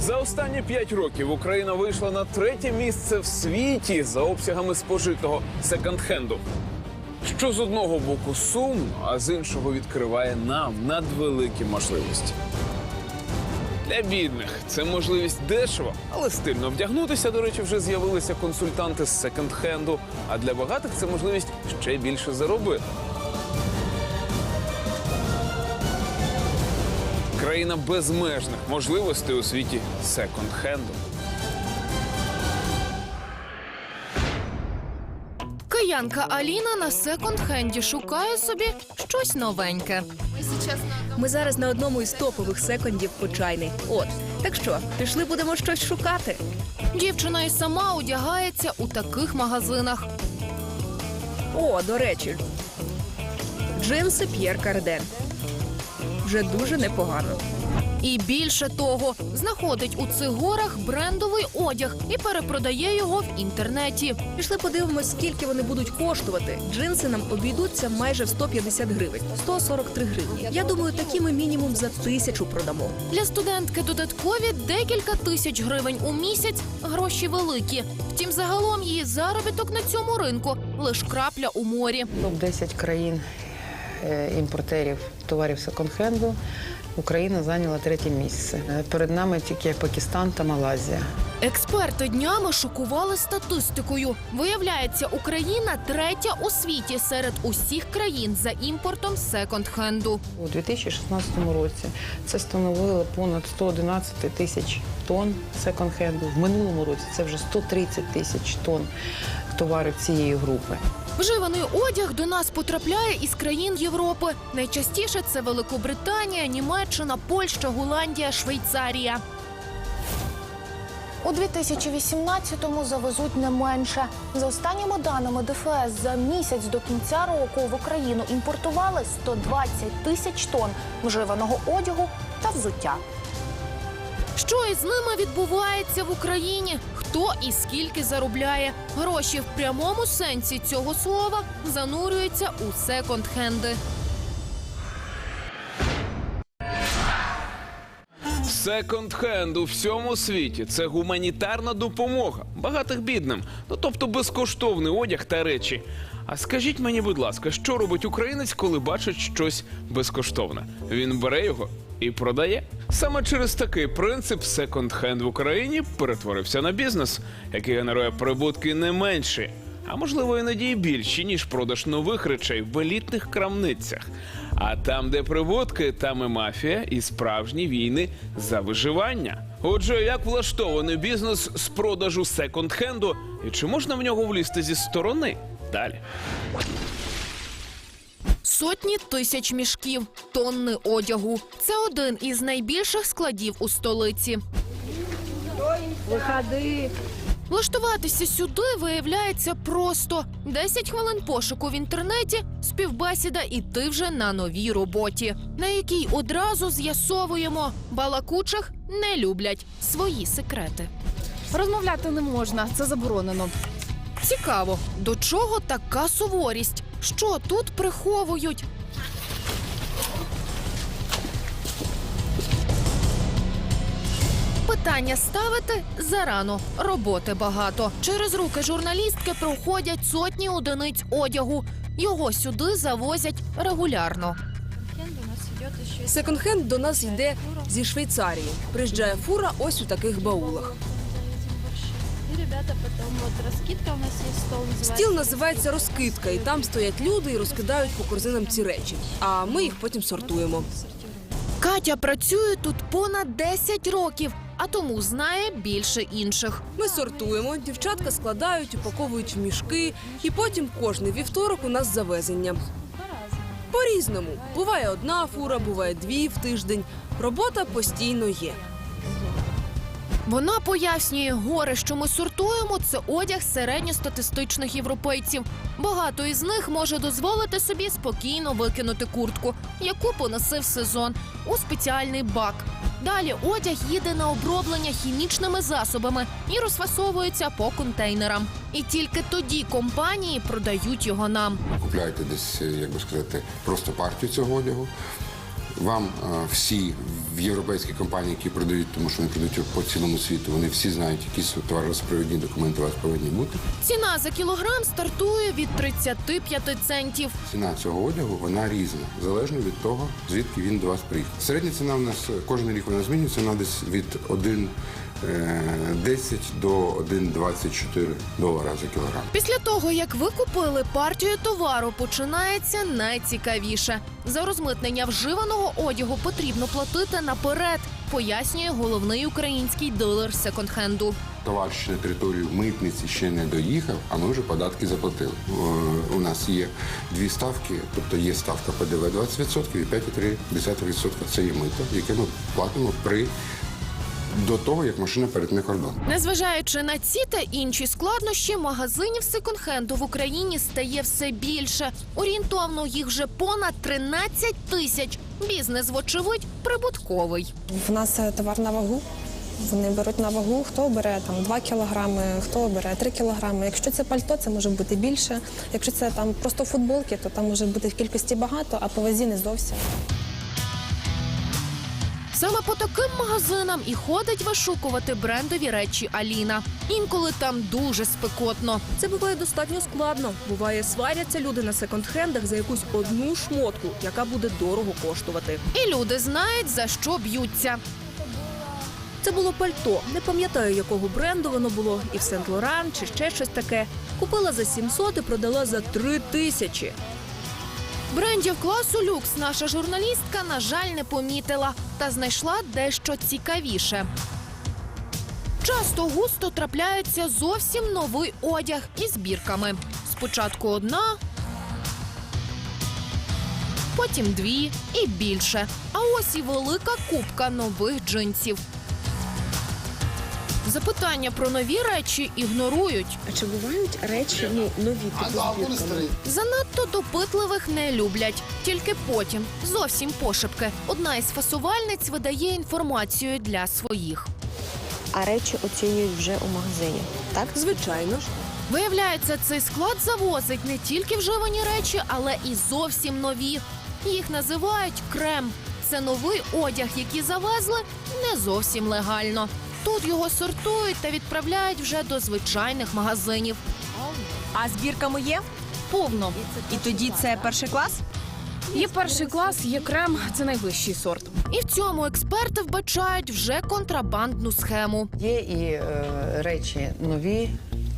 За останні п'ять років Україна вийшла на третє місце в світі за обсягами спожитого секонд-хенду. Що з одного боку сумно, а з іншого відкриває нам надвеликі можливості. Для бідних це можливість дешево, але стильно вдягнутися. До речі, вже з'явилися консультанти з секонд-хенду. А для багатих це можливість ще більше заробити. Країна безмежних можливостей у світі секонд-хенду. Киянка Аліна на секонд-хенді шукає собі щось новеньке. Ми зараз на одному із топових секондів почайний. От так що, пішли будемо щось шукати. Дівчина і сама одягається у таких магазинах. О, до речі, джинси П'єр Карден. Вже дуже непогано. І більше того, знаходить у цих горах брендовий одяг і перепродає його в інтернеті. Пішли подивимось, скільки вони будуть коштувати. Джинси нам обійдуться майже в 150 гривень, 143 гривні. Я думаю, такі ми мінімум за тисячу продамо. Для студентки додаткові декілька тисяч гривень у місяць гроші великі. Втім, загалом її заробіток на цьому ринку лиш крапля у морі. Топ-10 країн е, імпортерів товарів секонд-хенду. Україна зайняла третє місце. Е, Перед нами тільки Пакистан та Малайзія. Експерти днями шокували статистикою. Виявляється, Україна третя у світі серед усіх країн за імпортом секонд-хенду. У 2016 році це становило понад 111 тисяч тонн секонд-хенду. В минулому році це вже 130 тисяч тонн товарів цієї групи. Вживаний одяг до нас потрапляє із країн Європи. Найчастіше це Великобританія, Німеччина, Польща, Голландія, Швейцарія. У 2018-му завезуть не менше. За останніми даними ДФС, за місяць до кінця року в Україну імпортували 120 тисяч тонн вживаного одягу та взуття. Що із ними відбувається в Україні? Хто і скільки заробляє? Гроші в прямому сенсі цього слова занурюються у секонд-хенди. Секонд-хенд у всьому світі це гуманітарна допомога багатих бідним, ну тобто безкоштовний одяг та речі. А скажіть мені, будь ласка, що робить українець, коли бачить щось безкоштовне? Він бере його і продає. Саме через такий принцип секонд-хенд в Україні перетворився на бізнес, який генерує прибутки не менші, а можливо і більші, ніж продаж нових речей в елітних крамницях. А там, де прибутки, там і мафія, і справжні війни за виживання. Отже, як влаштований бізнес з продажу секонд-хенду, і чи можна в нього влізти зі сторони? Далі. Сотні тисяч мішків, тонни одягу. Це один із найбільших складів у столиці. Влаштуватися сюди виявляється просто 10 хвилин пошуку в інтернеті, співбесіда, і ти вже на новій роботі, на якій одразу з'ясовуємо, балакучих не люблять свої секрети. Розмовляти не можна, це заборонено. Цікаво, до чого така суворість? Що тут приховують? Питання ставити зарано. Роботи багато. Через руки журналістки проходять сотні одиниць одягу. Його сюди завозять регулярно. Секонд-хенд до нас йде зі Швейцарії. Приїжджає фура ось у таких баулах. Стіл називається розкидка, і там стоять люди і розкидають по корзинам ці речі. А ми їх потім сортуємо. Катя працює тут понад 10 років, а тому знає більше інших. Ми сортуємо, дівчатка складають, упаковують в мішки, і потім кожний вівторок у нас завезення. По-різному. Буває одна фура, буває дві в тиждень. Робота постійно є. Вона пояснює, гори, що ми сортуємо, це одяг середньостатистичних європейців. Багато із них може дозволити собі спокійно викинути куртку, яку поносив сезон, у спеціальний бак. Далі одяг їде на оброблення хімічними засобами і розфасовується по контейнерам. І тільки тоді компанії продають його нам. купляєте десь, як би сказати, просто партію цього одягу. Вам е, всі в європейські компанії, які продають, тому що вони продають по цілому світу. Вони всі знають, які товаросправедні документи у вас повинні бути. Ціна за кілограм стартує від 35 центів. Ціна цього одягу вона різна, залежно від того, звідки він до вас приїхав. Середня ціна у нас кожен рік вона змінюється, вона десь від 1,10 до 1,24 долара за кілограм. Після того, як ви купили партію товару, починається найцікавіше. За розмитнення вживаного одягу потрібно платити наперед, пояснює головний український дилер секонд-хенду. Товар ще на територію митниці ще не доїхав, а ми вже податки заплатили. Е, У нас є дві ставки, тобто є ставка ПДВ 20% і 5,3% це є мито, яке ми платимо при до того, як машина перетне кордон. Незважаючи на ці та інші складнощі, магазинів секонд-хенду в Україні стає все більше. Орієнтовно їх вже понад 13 тисяч. Бізнес, вочевидь, прибутковий. В нас е, товар на вагу. Вони беруть на вагу, хто бере там 2 кілограми, хто бере 3 кілограми. Якщо це пальто, це може бути більше. Якщо це там просто футболки, то там може бути в кількості багато, а по вазі не зовсім. Саме по таким магазинам і ходить вишукувати брендові речі Аліна. Інколи там дуже спекотно. Це буває достатньо складно. Буває, сваряться люди на секонд-хендах за якусь одну шмотку, яка буде дорого коштувати. І люди знають, за що б'ються. Це було пальто. Не пам'ятаю, якого бренду воно було, і в Сент-Лоран чи ще щось таке. Купила за 700 і продала за 3 тисячі. Брендів класу люкс наша журналістка, на жаль, не помітила та знайшла дещо цікавіше. Часто густо трапляється зовсім новий одяг із бірками. Спочатку одна, потім дві і більше. А ось і велика купка нових джинсів. Запитання про нові речі ігнорують. А чи бувають речі ну, нові типу? Занадто допитливих не люблять. Тільки потім, зовсім пошепки, одна із фасувальниць видає інформацію для своїх. а речі оцінюють вже у магазині. Так? Звичайно ж. Виявляється, цей склад завозить не тільки вживані речі, але і зовсім нові. Їх називають крем. Це новий одяг, який завезли не зовсім легально. Тут його сортують та відправляють вже до звичайних магазинів. А з бірками є? Повно. І тоді це перший клас? Є перший клас, є крем, це найвищий сорт. І в цьому експерти вбачають вже контрабандну схему. Є і е, речі нові,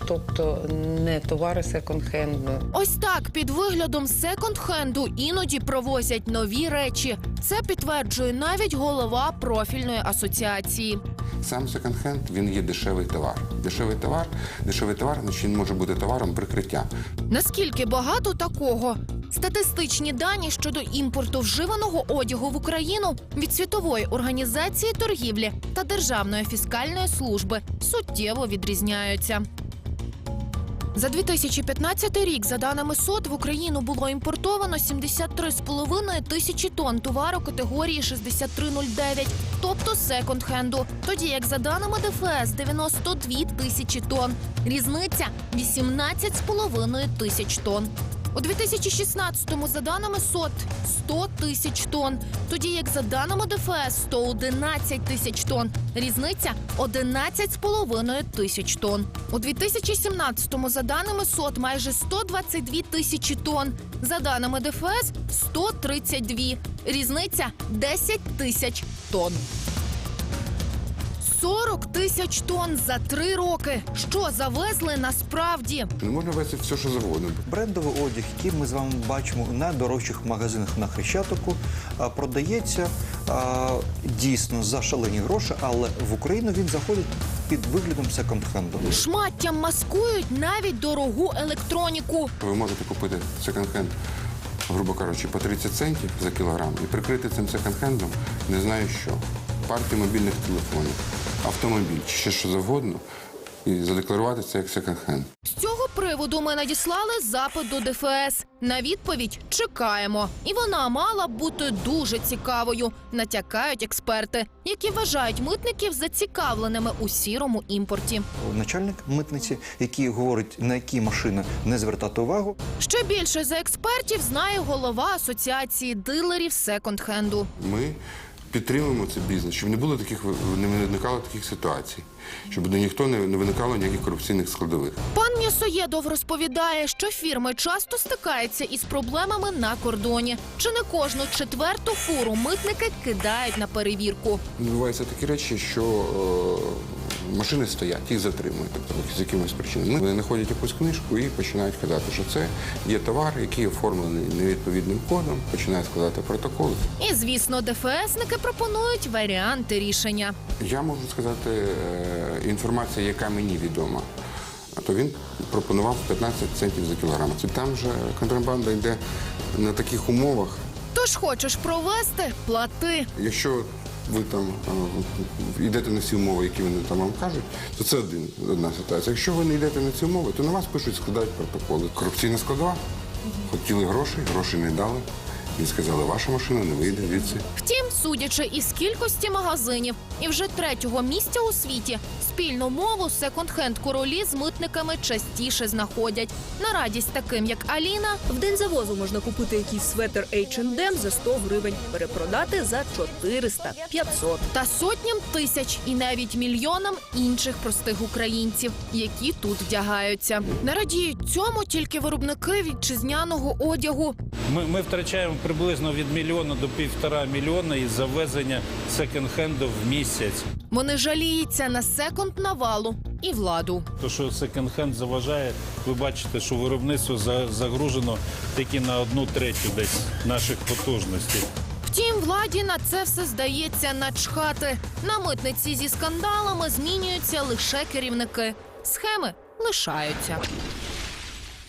тобто не товари секонд-хенду. Ось так під виглядом секонд-хенду іноді провозять нові речі. Це підтверджує навіть голова профільної асоціації. Сам секонд-хенд він є дешевий товар. Дешевий товар, дешевий товар, значить він може бути товаром прикриття. Наскільки багато такого? Статистичні дані щодо імпорту вживаного одягу в Україну від світової організації торгівлі та Державної фіскальної служби суттєво відрізняються. За 2015 рік, за даними СОТ, в Україну було імпортовано 73,5 тисячі тонн товару категорії 6309, тобто секонд-хенду. Тоді як за даними ДФС 92 тисячі тонн. Різниця 18,5 тисяч тонн. У 2016-му за даними СОТ 100 тисяч тонн, тоді як за даними ДФС 111 тисяч тонн. Різниця 11,5 тисяч тонн. У 2017-му за даними СОТ майже 122 тисячі тонн. За даними ДФС 132. Різниця 10 тисяч тонн. 40 тисяч тонн за три роки. Що завезли насправді? Не можна вести все, що завгодно. Брендовий одяг, який ми з вами бачимо у найдорожчих магазинах на Хрещатику, продається дійсно за шалені гроші, але в Україну він заходить під виглядом секонд-хенду. Шматтям маскують навіть дорогу електроніку. Ви можете купити секонд-хенд, грубо кажучи, по 30 центів за кілограм і прикрити цим секонд-хендом не знаю що. Партії мобільних телефонів, автомобіль чи ще що завгодно, і задекларувати це як секонд-хенд. З цього приводу ми надіслали запит до ДФС. На відповідь чекаємо. І вона мала б бути дуже цікавою. Натякають експерти, які вважають митників зацікавленими у сірому імпорті. Начальник митниці, який говорить, на які машини не звертати увагу, Ще більше за експертів знає голова асоціації дилерів секонд-хенду. Ми підтримуємо цей бізнес, щоб не було таких не виникало таких ситуацій, щоб до ніхто не не виникало ніяких корупційних складових. Пан М'ясоєдов розповідає, що фірми часто стикаються із проблемами на кордоні. Чи не кожну четверту фуру митники кидають на перевірку. Відбуваються такі речі, що е, машини стоять, їх затримують, тобто з якимось причинами. Вони знаходять якусь книжку і починають казати, що це є товар, який оформлений невідповідним кодом, починають складати протоколи. І звісно, ДФСники пропонують варіанти рішення. Я можу сказати е, інформація, яка мені відома. То він пропонував 15 центів за кілограм. Це Там же контрабанда йде на таких умовах. Тож хочеш провести плати. Якщо ви там йдете на всі умови, які вони там вам кажуть, то це один, одна ситуація. Якщо ви не йдете на ці умови, то на вас пишуть, складають протоколи. Корупційна складова. Хотіли грошей, грошей не дали. І сказали, ваша машина не вийде звідси. Втім, судячи із кількості магазинів, і вже третього місця у світі спільну мову секонд-хенд королі з митниками частіше знаходять. На радість таким, як Аліна, В день завозу можна купити якийсь светр H&M за 100 гривень, перепродати за 400 500 та сотням тисяч і навіть мільйонам інших простих українців, які тут вдягаються. Не радіють цьому тільки виробники вітчизняного одягу. Ми, ми втрачаємо приблизно від мільйона до півтора мільйона із завезення секонд-хенду в місяць. Вони жаліються на секонд навалу і владу. То, що секонд-хенд заважає, ви бачите, що виробництво за- загружено тільки на одну третю десь наших потужностей. Втім, владі на це все здається начхати. На митниці зі скандалами змінюються лише керівники. Схеми лишаються.